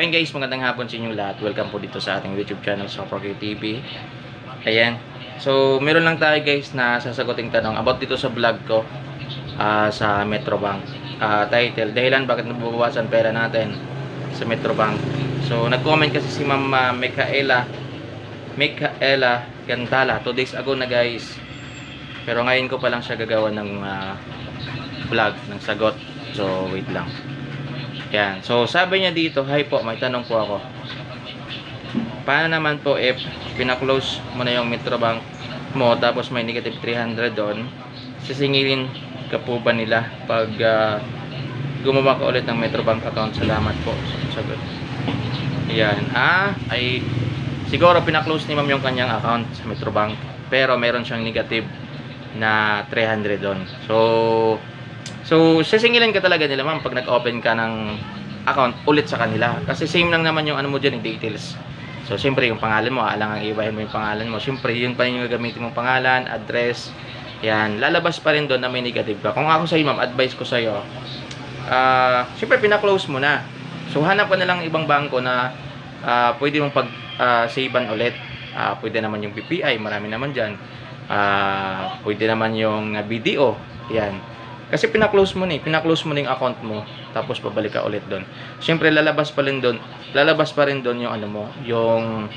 Ayun guys, magandang hapon sa inyo lahat. Welcome po dito sa ating YouTube channel sa Proky TV. Ayan. So, meron lang tayo guys na sasaguting tanong about dito sa vlog ko ah, sa Metrobank. Ah, title, dahilan bakit nababawasan pera natin sa Metrobank. So, nag-comment kasi si Ma'am ah, Micaela Micaela Gantala 2 days ago na guys. Pero ngayon ko pa lang siya gagawa ng ah, vlog ng sagot. So, wait lang. Yan. So, sabi niya dito, hi po, may tanong po ako. Paano naman po if pinaklose mo na yung Metrobank mo tapos may negative 300 doon, sisingilin ka po ba nila pag ah, gumawa ka ulit ng Metrobank account? Salamat po. Sagot. Yan. Ah, ay siguro pinaklose ni ma'am yung kanyang account sa Metrobank pero meron siyang negative na 300 doon. So, So, sisingilin ka talaga nila ma'am pag nag-open ka ng account ulit sa kanila. Kasi same lang naman yung ano mo dyan, yung details. So, siyempre yung pangalan mo, alang ang ibahin mo yung pangalan mo. Siyempre, yun pa yung gagamitin mong pangalan, address. Yan, lalabas pa rin doon na may negative ka. Kung ako sa'yo ma'am, advice ko sa'yo, ah, siyempre pina-close mo na. So, hanap ka na lang ibang bangko na ah, pwede mong pag-savean ulit. Ah, pwede naman yung BPI, marami naman dyan. Ah, pwede naman yung ah, BDO. Yan. Kasi pina-close mo na eh. Pina-close mo na yung account mo. Tapos babalik ka ulit doon. Siyempre lalabas pa rin doon. Lalabas pa rin doon yung ano mo. Yung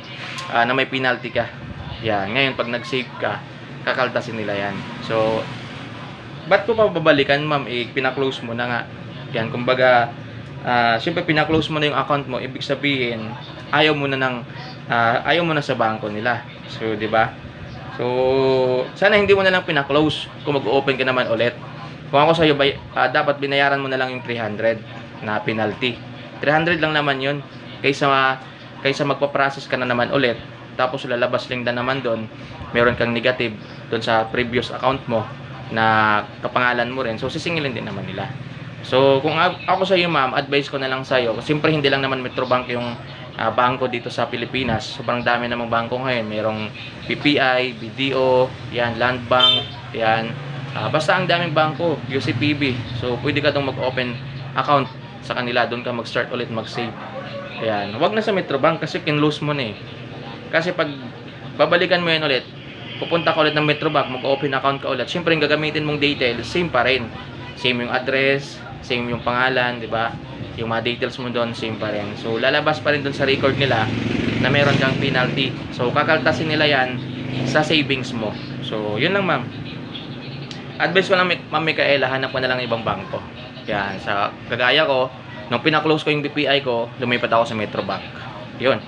ah, na may penalty ka. Yan. Ngayon pag nag-save ka, kakaltasin nila yan. So, ba't ko pa babalikan ma'am? Eh, pina-close mo na nga. Yan. Kumbaga, ah, siyempre pina-close mo na yung account mo. Ibig sabihin, ayaw mo na ng ah, ayaw mo na sa bangko nila. So, di ba? So, sana hindi mo na lang pina-close kung mag-open ka naman ulit. Kung ako sa'yo, bay, ah, dapat binayaran mo na lang yung 300 na penalty. 300 lang naman yun. Kaysa, kaysa magpa-process ka na naman ulit, tapos lalabas lang na naman doon, meron kang negative doon sa previous account mo na kapangalan mo rin. So, sisingilin din naman nila. So, kung ako sa iyo, ma'am, advice ko na lang sa iyo. Siyempre, hindi lang naman Metrobank yung ah, bangko dito sa Pilipinas. Sobrang dami namang bangko ngayon. Merong PPI, BDO, yan, Land Bank, yan. Ah, basta ang daming bangko, UCPB. So, pwede ka doon mag-open account sa kanila. Doon ka mag-start ulit mag-save. Ayan. Huwag na sa Metrobank kasi kinlose mo na eh. Kasi pag babalikan mo yan ulit, pupunta ka ulit ng Metrobank, mag-open account ka ulit. Siyempre, yung gagamitin mong details, same pa rin. Same yung address, same yung pangalan, di ba? Yung mga details mo doon, same pa rin. So, lalabas pa rin doon sa record nila na meron kang penalty. So, kakaltasin nila yan sa savings mo. So, yun lang ma'am. Advice ko lang, ma'am Micaela, hanap ko na lang ibang bangko. Yan, sa kagaya ko, nung pinaklose ko yung BPI ko, lumipat ako sa Metrobank. Yun.